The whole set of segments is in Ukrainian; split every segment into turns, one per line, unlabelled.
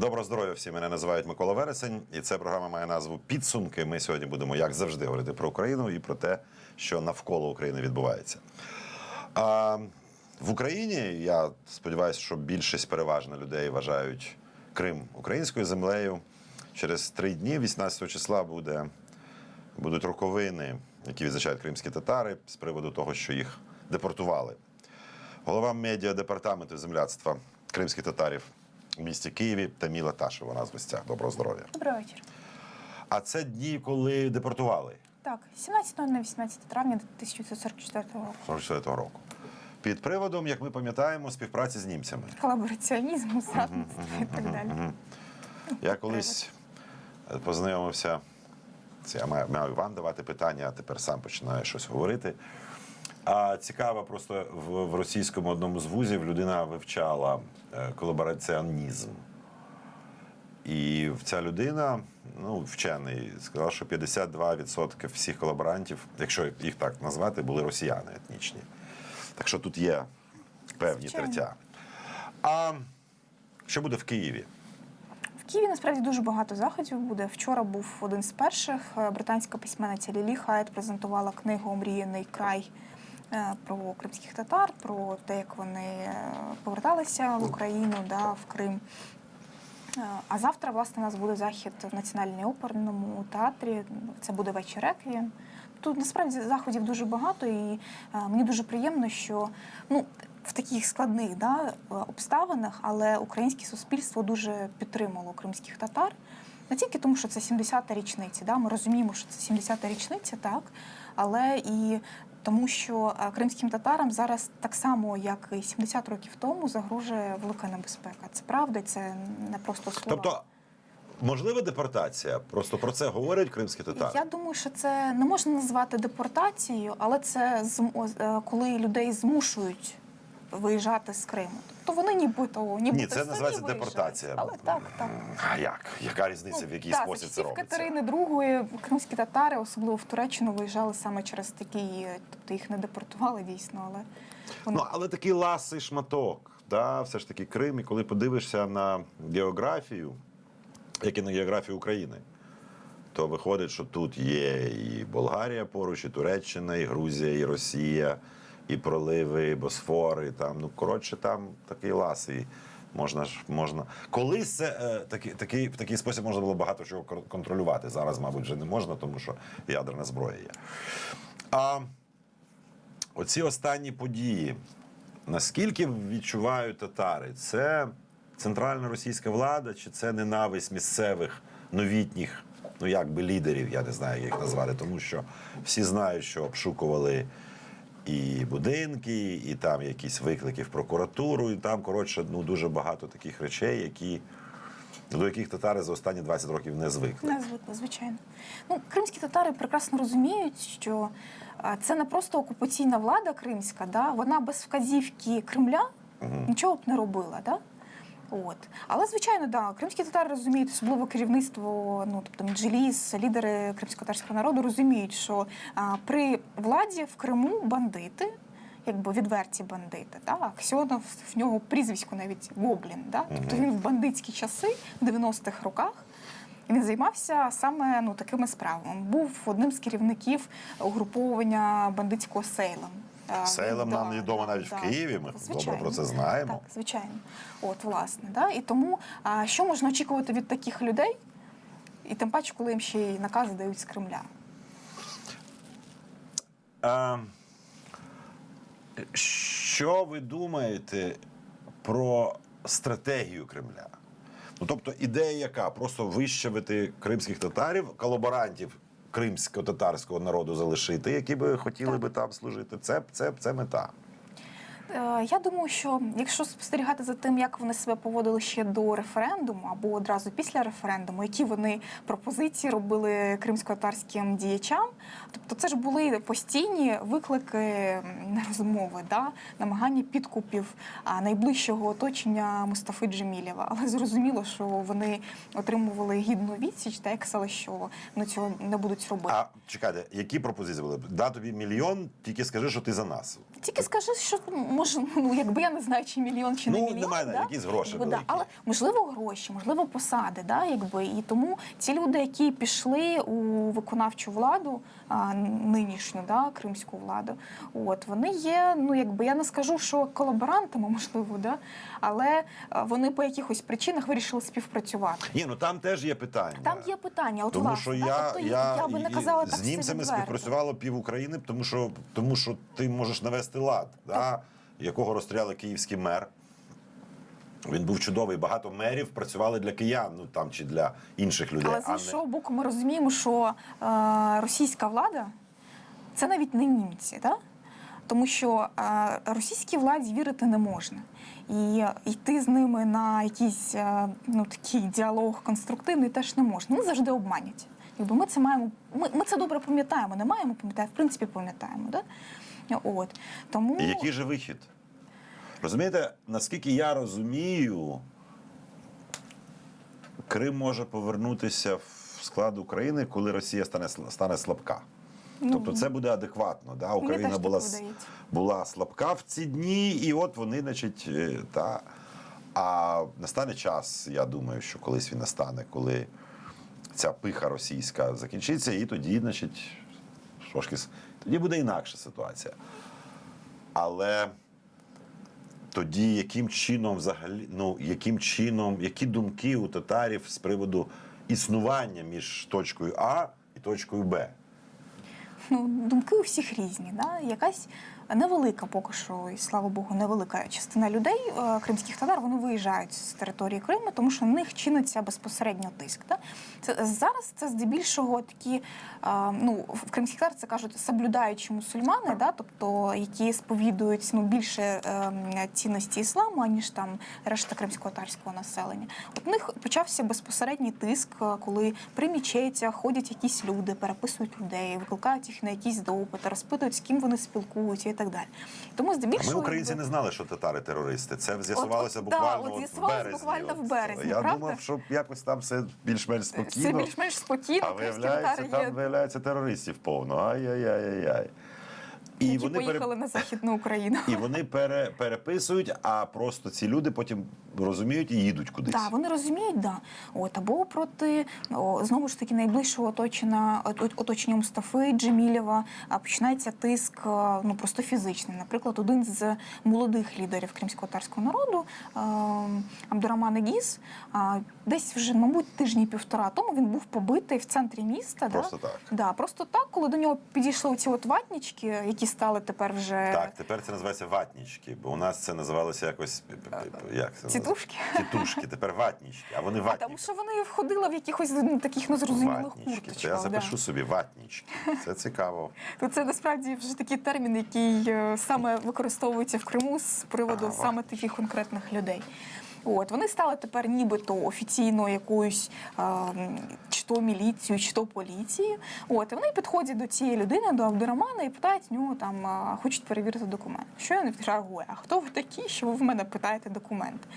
Доброго здоров'я всім. Мене називають Микола Вересень, і ця програма має назву Підсумки. Ми сьогодні будемо, як завжди, говорити про Україну і про те, що навколо України відбувається. А в Україні я сподіваюся, що більшість переважно людей вважають Крим українською землею. Через три дні, 18 числа, буде, будуть роковини, які відзначають кримські татари з приводу того, що їх депортували. Голова медіа департаменту земляцтва кримських татарів у місті Києві Таміла Ташева. У нас в гостях. Доброго здоров'я.
Добрий вечір.
А це дні, коли депортували
Так, 17 на 18 травня 1944 року.
44 року. Під приводом, як ми пам'ятаємо, співпраці з німцями.
Колабораціонізм, зрадництво і так далі.
Я колись е, познайомився. Це я маю, маю вам давати питання, а тепер сам починаю щось говорити. А цікаво, просто в, в російському одному з вузів людина вивчала е, колабораціонізм. І ця людина, ну, вчений, сказав, що 52% всіх колаборантів, якщо їх так назвати, були росіяни етнічні. Так що тут є певні
Звичайно.
тертя. А що буде в Києві?
В Києві насправді дуже багато заходів буде. Вчора був один з перших. Е, Британська письменниця Лілі Хайт презентувала книгу Омріяний край про кримських татар, про те, як вони е, поверталися в Україну, да, в Крим. Е, А завтра, власне, у нас буде захід в Національному оперному театрі. Це буде вечір реквієм. Тут насправді заходів дуже багато, і е, мені дуже приємно, що ну, в таких складних да, е, обставинах, але українське суспільство дуже підтримало кримських татар. Не тільки тому, що це 70-та річниця. Да? Ми розуміємо, що це 70-та річниця, так, але і тому, що е, кримським татарам зараз так само, як і 70 років тому, загрожує велика небезпека. Це правда, це не просто слова.
Тобто, можлива депортація? Просто про це говорять кримські татари.
Я думаю, що це не можна назвати депортацією, але це е, коли людей змушують виїжджати з Криму. Тобто вони нібито нібито
Ні, це
самі
називається
виїжджають.
депортація.
Але так, так.
А як? Яка різниця, в який
так,
спосіб це
часів
робиться?
Катерини II кримські татари, особливо в Туреччину, виїжджали саме через такі, тобто їх не депортували дійсно, але вони
Ну, але такий ласий шматок. Да? Все ж таки Крим, і коли подивишся на географію, як і на географію України, то виходить, що тут є і Болгарія поруч, і Туреччина, і Грузія, і Росія, і проливи, і Босфор, і там, ну коротше, там такий ласий. Можна ж можна. Колись це е, такий, такий, в такий спосіб можна було багато чого контролювати. Зараз, мабуть, вже не можна, тому що ядерна зброя є. А оці останні події, наскільки відчувають татари, це центральна російська влада, чи це ненависть місцевих новітніх, ну як би лідерів, я не знаю, як їх назвати, тому що всі знають, що обшукували і будинки, і там якісь виклики в прокуратуру, і там, коротше, ну дуже багато таких речей, які. До яких татари за останні 20 років не звикли.
Не звикли, звичайно. Ну, кримські татари прекрасно розуміють, що це не просто окупаційна влада кримська, да? вона без вказівки Кремля нічого б не робила. Да? От. Але, звичайно, да, кримські татари розуміють, особливо керівництво, ну тобто Меджліс, лідери кримсько-татарського народу розуміють, що а, при владі в Криму бандити. Якби відверті бандити, да? Аксьонов, в нього прізвисько навіть Гоблін. Да? Тобто він в бандитські часи, в 90-х роках, він займався саме ну, такими справами. Був одним з керівників угруповання бандитського Сейлем.
Сейлем нам відомо навіть в Києві, ми добре про це знаємо.
Так, звичайно. От, власне, да? І тому а, що можна очікувати від таких людей? І тим паче, коли їм ще й накази дають з Кремля.
А, що ви думаєте про стратегію Кремля? Ну, тобто, ідея яка? Просто вищавити кримських татарів, колаборантів кримсько-татарського народу залишити, які би хотіли би там служити. Це, це, це мета.
Е, Я думаю, що якщо спостерігати за тим, як вони себе поводили ще до референдуму або одразу після референдуму, які вони пропозиції робили кримсько-татарським діячам, тобто це ж були постійні виклики на розмови, да? намагання підкупів найближчого оточення Мустафи Джемілєва. Але зрозуміло, що вони отримували гідну відсіч, та як сказали, що вони цього не будуть робити.
А чекайте, які пропозиції були? Да тобі мільйон, тільки скажи, що ти за нас.
Тільки скажи, що може, ну якби я не знаю, чи мільйон, чи не
Ну,
мільйон.
немає,
да?
якісь гроші
Якби, да. Але можливо гроші, можливо, посади, да, якби. І тому ці люди, які пішли у виконавчу владу, а, нинішню, да, кримську владу, от вони є, ну якби я не скажу, що колаборантами, можливо, да, але вони по якихось причинах вирішили співпрацювати.
Ні, ну там теж є питання.
Там є питання, от
Тому
власне,
що я,
тобто,
я,
я би не казала
з
так все
німцями співпрацювало пів України, тому що, тому що ти можеш навести лад, да? Якого розстріляли київський мер. Він був чудовий. Багато мерів працювали для киян, ну там чи для інших людей.
Але з іншого боку, ми розуміємо, що е, російська влада це навіть не німці, да? тому що е, російській владі вірити не можна. І йти з ними на якийсь е, ну, такий діалог конструктивний теж не можна. Вони завжди обманять. Якби ми це маємо, ми, ми це добре пам'ятаємо, не маємо пам'ятаємо, в принципі, пам'ятаємо. Да? От. Тому
І який же вихід? Розумієте, наскільки я розумію, Крим може повернутися в склад України, коли Росія стане, стане слабка.
Ну,
Тобто це буде адекватно. Да? Україна була, була слабка в ці дні, і от вони, значить, е, та. А настане час, я думаю, що колись він настане, коли ця пиха російська закінчиться, і тоді, значить, трошки тоді буде інакша ситуація. Але тоді яким чином взагалі, ну яким чином, які думки у татарів з приводу існування між точкою А і точкою Б?
ну, думки у всіх різні. Да? Якась невелика, поки що, і слава Богу, невелика частина людей, е, кримських татар, вони виїжджають з території Криму, тому що на них чиниться безпосередньо тиск. Да? Це, зараз це здебільшого такі, е, ну, в кримських татар це кажуть, соблюдаючі мусульмани, да? тобто які сповідують ну, більше е, цінності ісламу, аніж там решта кримсько-татарського населення. От у них почався безпосередній тиск, коли при мічетях ходять якісь люди, переписують людей, викликають їх на якісь допити, розпитують, з ким вони спілкуються так далі. Тому здебільшого
ми, українці, не знали, що татари терористи. Це з'ясувалося
буквально
буквально
от
от в березні.
буквально в березні,
Я
правда?
думав, що якось там все більш-менш
все
спокійно.
більш-менш спокійно,
А виявляється, там
є,
виявляється терористів повно. Ай-яй-яй-яй. І
які
вони, пере-
поїхали на Західну Україну.
і вони пере... переписують, а просто ці люди потім розуміють і їдуть кудись.
Так, вони розуміють, да. От або проти о, знову ж таки найближчого оточення оточення Мустафи Джемілєва починається тиск, ну просто фізичний. Наприклад, один з молодих лідерів кримсько-татарського народу Абдураман Егіс, десь вже, мабуть, тижні півтора тому він був побитий в центрі міста.
Просто
да?
так.
Да, просто так, коли до нього підійшли оці от ватнічки, які стали тепер вже
Так, тепер це називається ватнічки, бо у нас це називалося якось як це
Тітушки?
Тітушки, тепер ватнічки, а вони
а тому, що вони входили в якихось ну, таких незрозумілих
Ватнічки.
курточках.
Я
да.
запишу собі ватнічки. Це цікаво.
То це насправді вже такий термін, який е, саме використовується в Криму з приводу
А,
саме таких конкретних людей. От вони стали тепер нібито офіційно якоюсь е, чи то міліцією, чи то поліцією. От і вони підходять до цієї людини, до Абдурамана, і питають нього там, хочуть перевірити документ. Що він реагує? А хто ви такі, що ви в мене питаєте документи?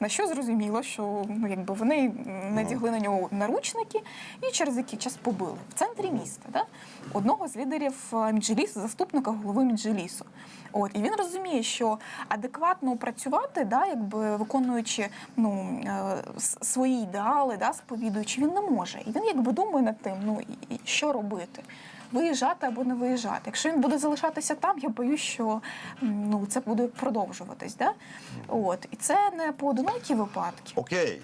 На що зрозуміло, що ну якби вони надягли на нього наручники і через який час побили в центрі міста. Да? Одного з лідерів Меджлісу, заступника голови Меджлісу. От і він розуміє, що адекватно працювати, да, якби виконуючи ну е, свої ідеали, да, сповідуючи, він не може. І він якби думає над тим, ну що робити. Виїжджати або не виїжджати. Якщо він буде залишатися там, я боюсь, що ну це буде продовжуватись. Да? От і це не поодинокі випадки.
Окей,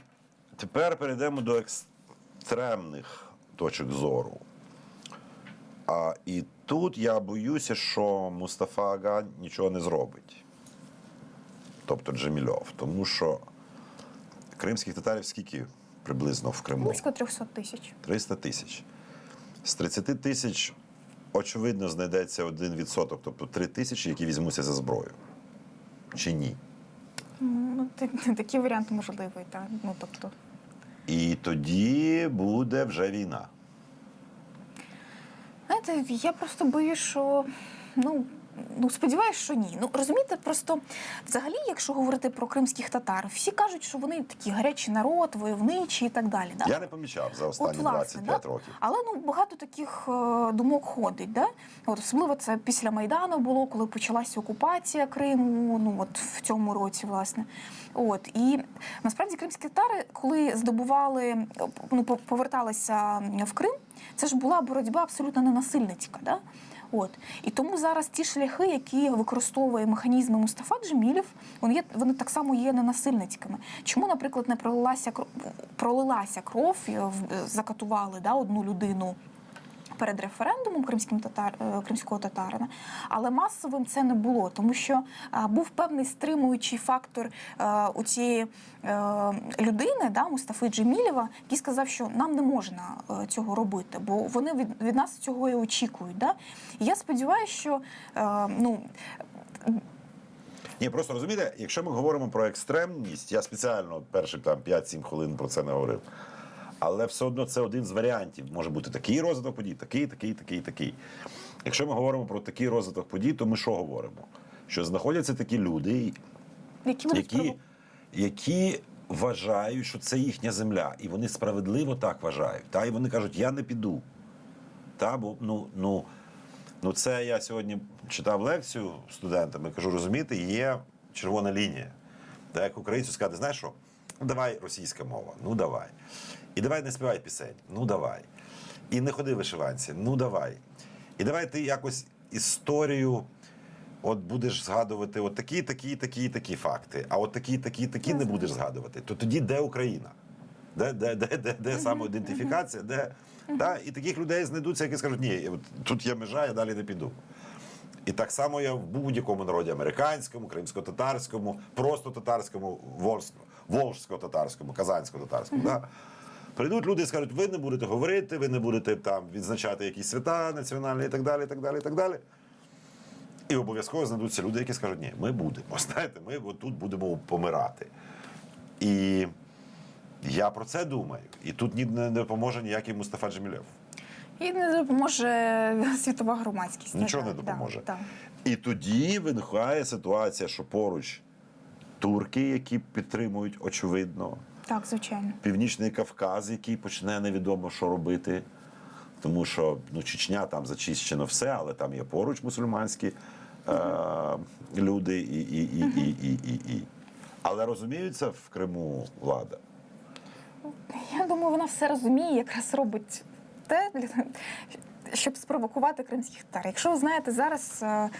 тепер перейдемо до екстремних точок зору. А, і тут я боюся, що Мустафа Ага нічого не зробить. Тобто Джемільов. Тому що кримських татарів скільки приблизно в Криму?
Близько 300 тисяч.
300 тисяч. З 30 тисяч, очевидно, знайдеться 1%, тобто 3 тисячі, які візьмуться за зброю. Чи ні?
Ну, такий варіант можливий, так. Ну тобто.
І тоді буде вже війна.
Знаєте, я просто боюсь, що ну Ну, сподіваюся, що ні. Ну розумієте, просто взагалі, якщо говорити про кримських татар, всі кажуть, що вони такі гарячий народ, войовничі і так далі. Да?
Я не помічав за останні
власне,
25
да?
років.
Але ну багато таких е, думок ходить. Да? От особливо це після Майдану було, коли почалася окупація Криму. Ну от в цьому році, власне. От і насправді кримські татари, коли здобували, ну по- поверталися в Крим, це ж була боротьба абсолютно ненасильницька. Да? От і тому зараз ті шляхи, які використовує механізми Мустафа Джемілів, вони є вони так само є ненасильницькими. Чому, наприклад, не пролилася кров, пролилася кров, закатували да, одну людину перед референдумом кримським татар, е, кримського татарина, але масовим це не було, тому що е, був певний стримуючий фактор е, у цієї людини, да, Мустафи Джемілєва, який сказав, що нам не можна цього робити, бо вони від, від нас цього і очікують. Да? І я сподіваюся, що ну.
Ні, просто розумієте, якщо ми говоримо про екстремність, я спеціально перші там 5-7 хвилин про це не говорив. Але все одно це один з варіантів. Може бути такий розвиток подій, такий, такий, такий, такий. Якщо ми говоримо про такий розвиток подій, то ми що говоримо? Що знаходяться такі люди,
Які
які, які вважають, що це їхня земля, і вони справедливо так вважають. Та і вони кажуть, я не піду. Та, бо ну, ну, ну це я сьогодні читав лекцію студентам і кажу, розумієте, є червона лінія. Та як українцю сказати, знаєш що? Ну давай російська мова, ну давай. І давай не співай пісень, ну давай. І не ходи вишиванці, ну давай. І давай ти якось історію. От будеш згадувати от такі, такі, такі, такі факти, а от такі, такі, такі не будеш згадувати. То тоді де Україна? Де, де, де, де, де самоідентифікація? Де, та? І таких людей знайдуться, які скажуть, ні, тут є межа, я далі не піду. І так само я в будь-якому народі американському, кримсько-татарському, просто татарському, волжському, волжсько-татарському, казансько-татарському. Да? Прийдуть люди і скажуть, ви не будете говорити, ви не будете там відзначати якісь свята національні і так далі, і так далі, і так далі. І обов'язково знайдуться люди, які скажуть, ні, ми будемо. Знаєте, ми тут будемо помирати. І я про це думаю. І тут ні не допоможе ніякий Мустафа Джемілєв.
І не допоможе світова громадськість.
Нічого не
жаль. Да,
допоможе.
да.
І тоді виникає ситуація, що поруч турки, які підтримують, очевидно,
Так, звичайно.
Північний Кавказ, який почне невідомо, що робити. Тому що ну, Чечня там зачищено все, але там є поруч мусульманські е- люди і, і, і, і, і, і, і. Але розуміються в Криму влада.
Я думаю, вона все розуміє, якраз робить те, щоб спровокувати кримських татар. Якщо ви знаєте, зараз е,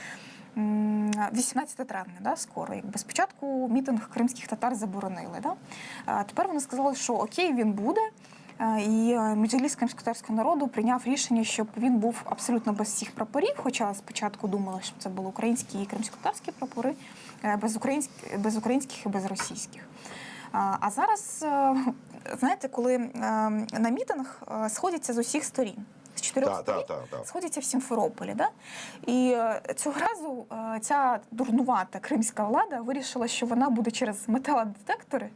18 травня, да, скоро, якби спочатку мітинг кримських татар заборонили. Да? А тепер вони сказали, що окей, він буде. І е, Меджліс кримськотарського народу прийняв рішення, щоб він був абсолютно без всіх прапорів. Хоча спочатку думали, що це були українські і кримськотарські прапори, е, без українських, без українських і без російських. А зараз, е, знаєте, коли е, на мітинг сходяться з усіх сторін. З чотирьох
да,
сторін
да, да.
сходяться в Сімферополі. Да? І е, цього разу е, ця дурнувата кримська влада вирішила, що вона буде через металодетектори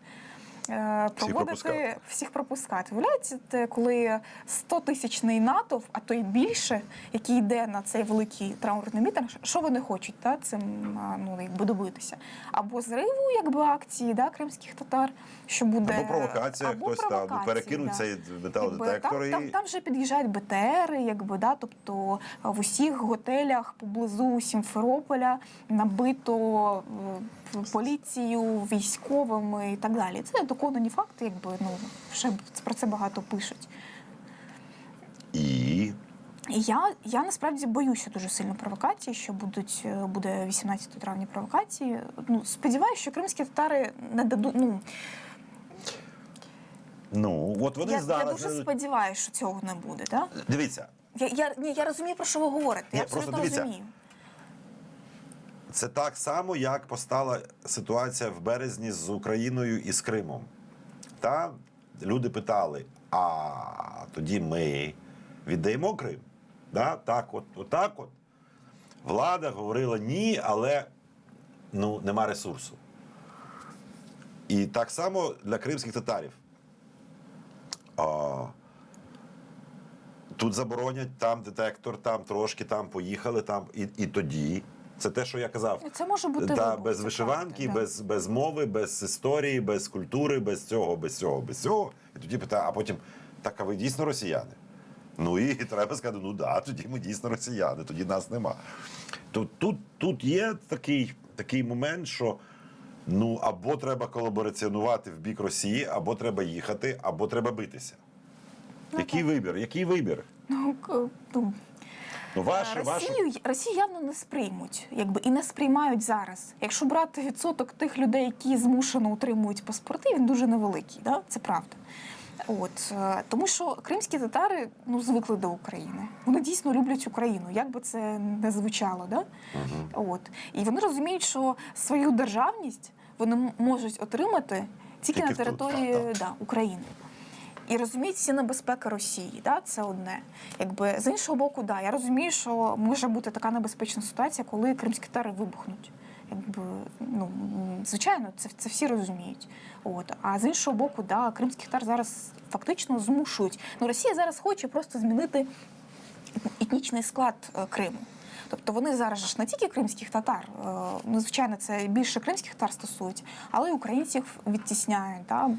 проводити
пропускати.
всіх пропускати. Виявляється, коли 100-тисячний натовп, а то й більше, який йде на цей великий траурний мітинг, що вони хочуть та, цим ну, якби добитися? Або зриву якби, акції да, кримських татар, що буде
Або провокація,
або
хтось там ну, перекинуть
да.
цей металодетектор. І...
там, там, вже під'їжджають БТРи, якби, да, тобто е, в усіх готелях поблизу Сімферополя набито поліцією, військовими і так далі. Це доконані факти, якби ну вже про це багато пишуть.
і
я, я насправді боюся дуже сильно провокацій, що будуть е, буде 18 травня провокації. Ну сподіваюся, що кримські татари не дадуть. Ну
ну, от вони
я, я дуже сподіваюся, що цього не буде. Да?
Дивіться,
Я, я, ні, я розумію, про що ви говорите.
Ні,
Я
просто
абсолютно
дивіться.
розумію.
Це так само, як постала ситуація в березні з Україною і з Кримом. Та люди питали: а тоді ми віддаємо Крим? Да? Так, от, отак от. Влада говорила ні, але ну, нема ресурсу. І так само для кримських татарів. А, тут заборонять там детектор, там трошки, там поїхали, там і, і тоді. Це те, що я казав.
Це може бути
Та,
вибух,
без вишиванки,
да.
без, без мови, без історії, без культури, без цього, без цього, без цього. І тоді питає, а потім, так, а ви дійсно росіяни? Ну і треба сказати, ну да, тоді ми дійсно росіяни, тоді нас нема. Тут, тут, тут є такий, такий момент, що ну або треба колабораціонувати в бік Росії, або треба їхати, або треба битися. Який вибір? Який вибір?
Ну, к- ну,
ваше, ваше.
Росію, Росію явно не сприймуть, якби і не сприймають зараз. Якщо брати відсоток тих людей, які змушено утримують паспорти, він дуже невеликий. Да? Це правда. От е, тому, що кримські татари ну звикли до України. Вони дійсно люблять Україну, як би це не звучало. Да? От і вони розуміють, що свою державність вони можуть отримати тільки,
Тільки
на
тут,
території
так, так.
Да, України. І розуміють всі небезпеки Росії, да? це одне. Якби з іншого боку, да, я розумію, що може бути така небезпечна ситуація, коли кримські тари вибухнуть. Якби, ну, звичайно, це, це всі розуміють. От. А з іншого боку, да, кримських татар зараз фактично змушують. Ну, Росія зараз хоче просто змінити етнічний склад е, Криму. Тобто вони зараз ж не тільки кримських татар, е, ну звичайно, це більше кримських татар стосується, але й українців відтісняють, да,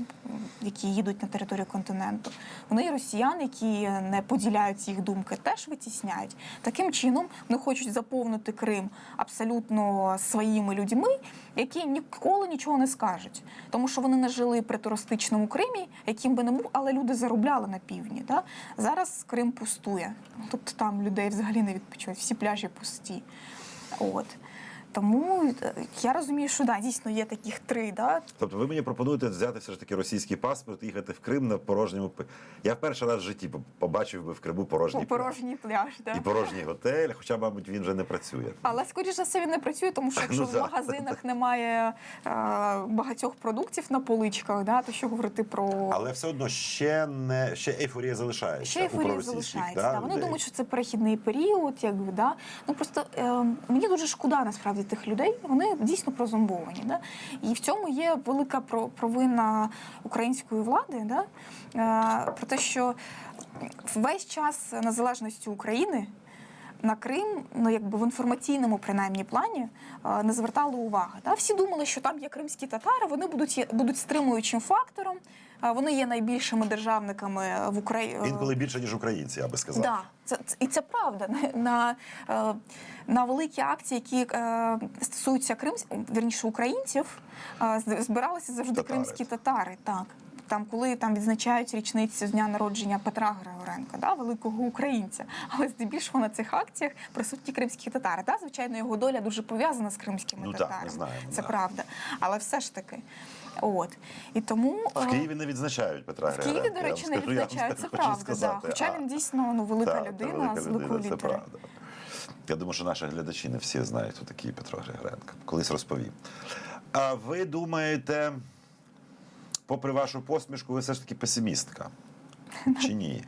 які їдуть на територію континенту. Вони і росіян, які не поділяють їх думки, теж витісняють. Таким чином вони хочуть заповнити Крим абсолютно своїми людьми, які ніколи нічого не скажуть, тому що вони не жили при туристичному Кримі, яким би не був, але люди заробляли на півдні. Да? Зараз Крим пустує. Тобто там людей взагалі не відпочивають, всі пляжі пусті. От. Тому е, я розумію, що да, дійсно є таких три. Да?
Тобто ви мені пропонуєте взяти все ж таки російський паспорт і їхати в Крим на порожньому Я в перший раз в житті побачив би в Криму порожній пляж.
Порожній пляж. Да.
і порожній готель, хоча, мабуть, він вже не працює.
Але скоріш за все він не працює, тому що якщо
Ну,
в
да.
магазинах немає е, багатьох продуктів на поличках, да, то що говорити про
Але все одно ще не ще ейфорія залишається.
Ще ейфорія залишається.
да,
Да, Вони
людей.
думають, що це перехідний період, якби да. Ну просто е, мені дуже шкода насправді тих людей. Вони дійсно прозомбовані. Да? І в цьому є велика про- провина української влади, да? е, про те, що весь час незалежності України. На Крим, ну якби в інформаційному принаймні плані е, не звертали уваги. Да? Всі думали, що там є кримські татари, вони будуть будуть стримуючим фактором. е, Вони є найбільшими державниками в Україні.
Інколи більше, ніж українці, я би сказав.
Да, це, і це правда. На, е, на великі акції, які е, стосуються кримсь, вірніше українців, е, збиралися завжди
Татари.
кримські татари. Так. Там, коли там відзначають річницю з дня народження Петра Григоренка, да, великого українця. Але здебільшого на цих акціях присутні кримські татари. Да, звичайно, його доля дуже пов'язана з кримськими
Ну
татарами.
ми знаємо,
Це
да.
правда. Але все ж таки. От. І тому
В
е,
Києві не відзначають Петра
в Києві, до речі, не відзначають. Це правда. Да. Хоча
А,
він дійсно ну, велика
так,
людина
велика
з великою
людина, це правда. Я думаю, що наші глядачі не всі знають, хто такий Петро Григоренко. Колись розповім. А ви думаєте, попри вашу посмішку, ви все ж таки песимістка? Чи ні?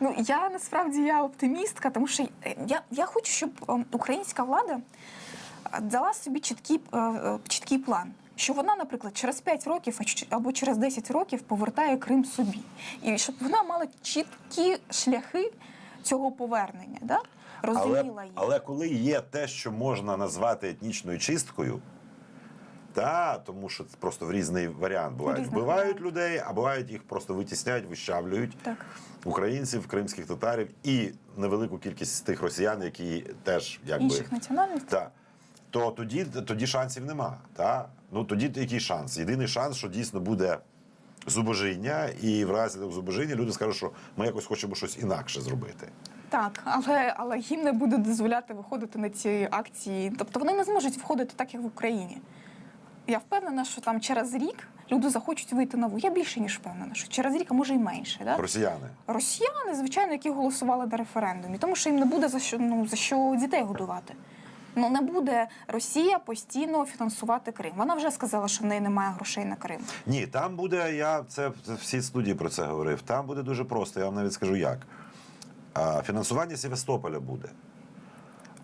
Ну я насправді я оптимістка, тому що е, я, я хочу, щоб е, українська влада е, дала собі чіткий, чіткий план. Що вона, наприклад, через 5 років або через 10 років повертає Крим собі, і щоб вона мала чіткі шляхи цього повернення, да?
Але,
розуміла їх.
але коли є те, що можна назвати етнічною чисткою, та, тому що це просто в різний варіант буває.
Різних
Вбивають
варіантів.
людей, а бувають їх просто витісняють, вищавлюють.
Так.
Українців, кримських татарів і невелику кількість тих росіян, які теж якби
Інших національностей.
та, то тоді, тоді шансів нема. Та? Ну тоді який шанс? Єдиний шанс, що дійсно буде зубожіння, і в разі зубожіння люди скажуть, що ми якось хочемо щось інакше зробити.
Так, але, але їм не буде дозволяти виходити на ці акції. Тобто вони не зможуть виходити так, як в Україні. Я впевнена, що там через рік люди захочуть вийти на вулицю. Я більше ніж впевнена, що через рік, а може і менше. Да?
Росіяни.
Росіяни, звичайно, які голосували на референдумі, тому що їм не буде за що ну за що дітей годувати. Ну не буде Росія постійно фінансувати Крим. Вона вже сказала, що в неї немає грошей на Крим.
Ні, там буде, я це, це всі студії про це говорив. Там буде дуже просто, я вам навіть скажу як. А, фінансування Севастополя буде.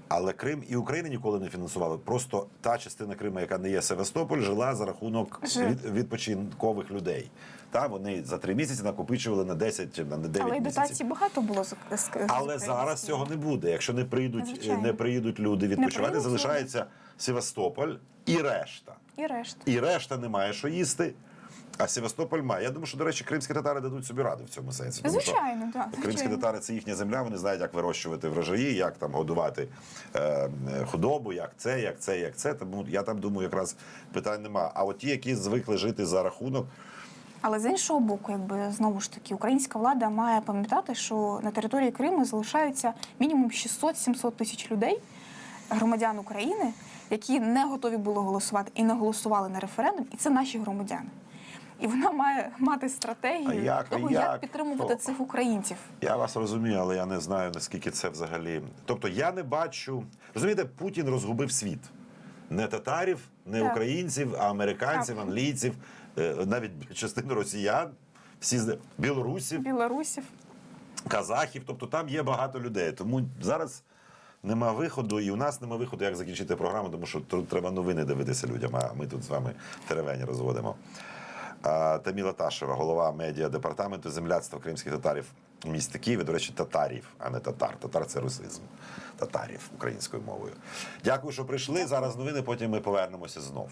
Але Крим і Україна ніколи не фінансували. Просто та частина Криму, яка не є Севастополь, жила за рахунок від, відпочинкових людей. Та вони за три місяці накопичували на 10 чи на 9
Але і
місяців.
дотацій багато було з, з, з
Але
України.
зараз цього не буде. Якщо не прийдуть,
Звичайно.
не приїдуть люди відпочивати,
прийдуть
залишається Севастополь і решта.
І решта.
І решта не має що їсти. А Севастополь має. Я думаю, що, до речі, кримські татари дадуть собі раду в цьому сенсі. Тому
Звичайно, так.
Кримські
звичайно.
татари це їхня земля, вони знають, як вирощувати врожаї, як там годувати е, е, худобу, як це, як це, як це. Тому я там думаю, якраз питань нема. А от ті, які звикли жити за рахунок,
Але з іншого боку, якби знову ж таки, українська влада має пам'ятати, що на території Криму залишаються мінімум 600-700 тисяч людей, громадян України, які не готові були голосувати і не голосували на референдум, і це наші громадяни. І вона має мати стратегію
А як?
того, як,
як?
підтримувати
Хто?
цих українців.
Я вас розумію, але я не знаю, наскільки це взагалі. Тобто я не бачу. Розумієте, Путін розгубив світ. Не татарів, не
Так.
українців, а американців,
Так.
англійців, е, навіть частину росіян, всі з- білорусів,
Білорусів.
казахів. Тобто там є багато людей. Тому зараз нема виходу, і у нас нема виходу, як закінчити програму, тому що тут треба новини дивитися людям. А ми тут з вами теревені розводимо. Таміла Ташева, голова медіа департаменту земляцтва кримських татарів у місті Києві. До речі, татарів, а не татар. Татар це русизм татарів українською мовою. Дякую, що прийшли. Зараз новини. Потім ми повернемося знов.